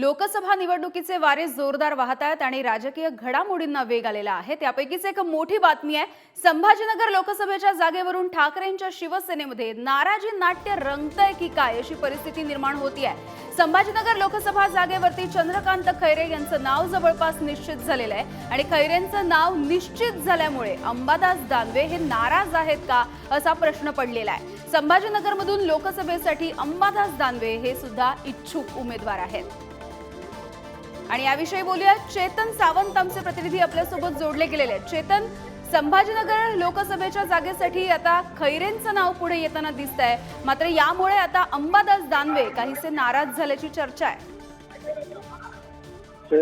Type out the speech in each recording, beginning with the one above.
लोकसभा निवडणुकीचे वारे जोरदार वाहत आहेत आणि राजकीय घडामोडींना वेग आलेला आहे. त्यापैकीच एक मोठी बातमी आहे. संभाजीनगर लोकसभेच्या जागेवरून ठाकरेंच्या शिवसेनेमध्ये नाराजी नाट्य रंगतय की काय अशी परिस्थिती निर्माण होती आहे संभाजीनगर लोकसभा जागेवरती चंद्रकांत खैरे यांचं नाव जवळपास निश्चित झालेलं आहे. आणि खैरेंचं नाव निश्चित झाल्यामुळे अंबादास दानवे हे नाराज आहेत का असा प्रश्न पडलेला आहे. संभाजीनगरमधून लोकसभेसाठी अंबादास दानवे हे सुद्धा इच्छुक उमेदवार आहेत. आणि याविषयी बोलूया चेतन सावंत आमचे प्रतिनिधी आपल्यासोबत जोडले गेलेले आहेत. चेतन संभाजीनगर लोकसभेच्या जागेसाठी आता खैरेंचं नाव पुढे येताना दिसत आहे मात्र यामुळे आता अंबादास दानवे काहीसे नाराज झाल्याची चर्चा आहे.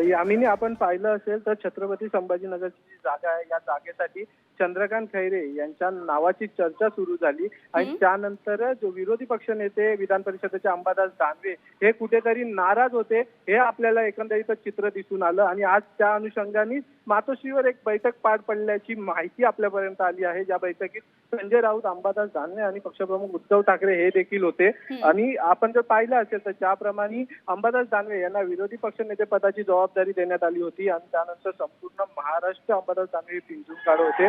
यामिनी आपण पाहिलं असेल तर छत्रपती संभाजीनगरची जी जागा आहे या जागेसाठी चंद्रकांत खैरे यांच्या नावाची चर्चा सुरू झाली. आणि त्यानंतर जो विरोधी पक्ष नेते विधान परिषदेचे अंबादास दानवे हे कुठेतरी नाराज होते. हे आपल्याला एकंदरीतच चित्र दिसून आलं. आणि आज त्या अनुषंगाने मातोश्रीवर एक बैठक पार पडल्याची माहिती आपल्यापर्यंत आली आहे. ज्या बैठकीत संजय राऊत अंबादास दानवे आणि पक्षप्रमुख उद्धव ठाकरे हे देखील होते. आणि आपण जर पाहिलं असेल तर ज्याप्रमाणे अंबादास दानवे यांना विरोधी पक्ष नेते पदाची जबाबदारी देण्यात आली होती. आणि त्यानंतर संपूर्ण महाराष्ट्र अंबादास दानवे हे पिंजून काढत होते.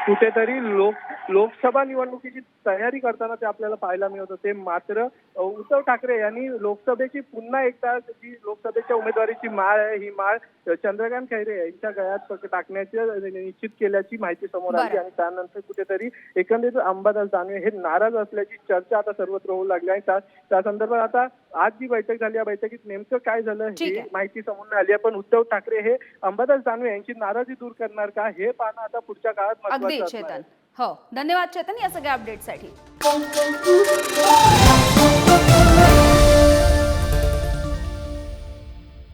कुठेतरी लोक लोकसभा निवडणुकीची तयारी करताना ते आपल्याला पाहायला मिळत होते मात्र उद्धव ठाकरे यांनी लोकसभेची पुन्हा एकदा जी लोकसभेच्या उमेदवारीची माळ आहे ही माळ चंद्रकांत खैरे यांच्या गळ्यात टाकण्याचे निश्चित केल्याची माहिती समोर आली. आणि त्यानंतर कुठेतरी एकंदरीत अंबादास दानवे हे नाराज असल्याची चर्चा आता सर्वत्र होऊ लागली आहे त्या संदर्भात आता आज जी बैठक झाली या बैठकीत नेमकं काय झालं ही. माहिती समोर आली आहे पण उद्धव ठाकरे हे अंबादास दानवे यांची नाराजी दूर करणार का हे पाहणं आता पुढच्या काळात अगदी नक्की चेतन. हो धन्यवाद चेतन या सगळ्या अपडेटसाठी